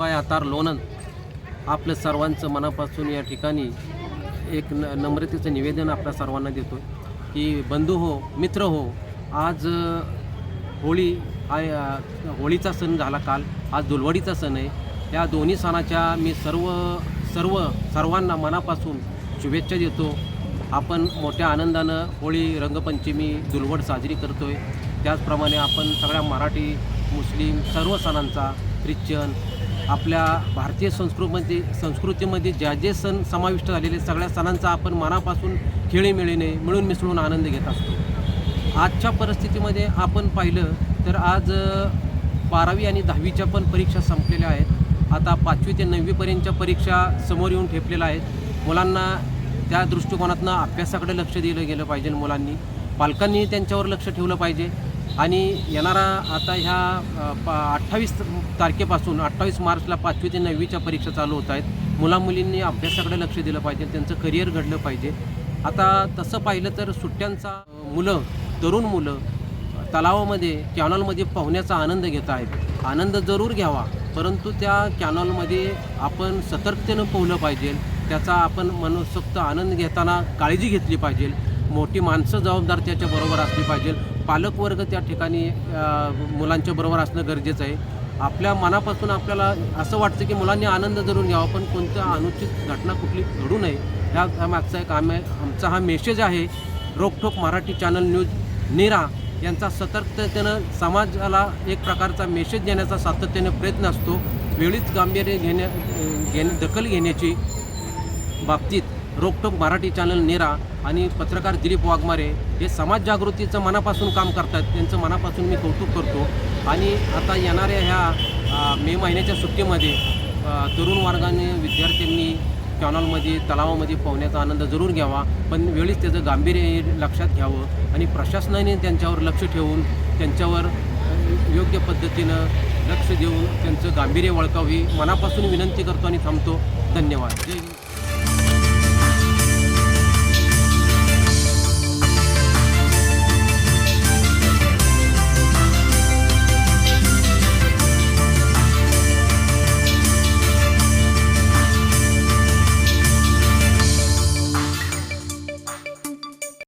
अंबाई आतार लोणंद. आपलं सर्वांचं मनापासून या ठिकाणी एक न नम्रतेचं निवेदन आपल्या सर्वांना देतो की बंधू हो मित्र हो आज होळी आय होळीचा सण झाला काल. आज दुलवडीचा सण आहे. या दोन्ही सणाच्या मी सर्व सर्व सर्वांना मनापासून शुभेच्छा देतो. आपण मोठ्या आनंदानं होळी रंगपंचमी दुलवड साजरी करतो आहे त्याचप्रमाणे आपण सगळ्या मराठी मुस्लिम सर्व सणांचा ख्रिश्चन आपल्या भारतीय संस्कृतीमध्ये संस्कृतीमध्ये ज्या जे सण समाविष्ट झालेले सगळ्या सणांचा आपण मनापासून खेळीमेळीने मिळून मिसळून आनंद घेत असतो. आजच्या परिस्थितीमध्ये आपण पाहिलं तर आज बारावी आणि दहावीच्या पण परीक्षा संपलेल्या आहेत. आता पाचवी ते नववीपर्यंतच्या परीक्षा समोर येऊन ठेपलेल्या आहेत. मुलांना त्या दृष्टिकोनातनं अभ्यासाकडे लक्ष दिलं गेलं पाहिजे मुलांनी. पालकांनी त्यांच्यावर लक्ष ठेवलं पाहिजे. आणि येणारा आता ह्या पा अठ्ठावीस तारखेपासून अठ्ठावीस मार्चला पाचवी ते नववीच्या परीक्षा चालू होत आहेत. मुलामुलींनी अभ्यासाकडे लक्ष दिलं पाहिजे त्यांचं करिअर घडलं पाहिजे. आता तसं पाहिलं तर सुट्ट्यांचा मुलं तरुण मुलं तलावामध्ये कॅनॉलमध्ये पोहण्याचा आनंद घेत आहेत. आनंद जरूर घ्यावा परंतु त्या कॅनॉलमध्ये आपण सतर्कतेनं पोहलं पाहिजे. त्याचा आपण मनसोक्त आनंद घेताना काळजी घेतली पाहिजे. मोठी माणसं जबाबदार त्याच्याबरोबर असली पाहिजे. पालकवर्ग त्या ठिकाणी मुलांच्या बरोबर असणं गरजेचं आहे. आपल्या मनापासून आपल्याला असं वाटतं की मुलांनी आनंद जरूर घ्यावा पण कोणत्या अनुचित घटना कुठली घडू नये ह्या मागचा एक आम आमचा हा मेसेज आहे. रोकठोक मराठी चॅनल न्यूज नीरा यांचा सतर्कतेनं समाजाला एक प्रकारचा मेसेज देण्याचा सातत्याने प्रयत्न असतो. वेळीच गांभीर्य घेण्या घेणे दखल घेण्याची बाबतीत रोकटोक मराठी चॅनल नेरा आणि पत्रकार दिलीप वाघमारे हे समाज जागृतीचं मनापासून काम करतात. त्यांचं मनापासून मी कौतुक करतो. आणि आता येणाऱ्या ह्या मे महिन्याच्या सुट्टीमध्ये तरुण वर्गाने विद्यार्थ्यांनी कॅनॉलमध्ये तलावामध्ये पोहण्याचा आनंद जरूर घ्यावा. पण वेळीच त्याचं गांभीर्य लक्षात घ्यावं आणि प्रशासनाने त्यांच्यावर लक्ष ठेवून त्यांच्यावर योग्य पद्धतीनं लक्ष देऊन त्यांचं गांभीर्य वळकावी मनापासून विनंती करतो आणि थांबतो. धन्यवाद. जय हिंद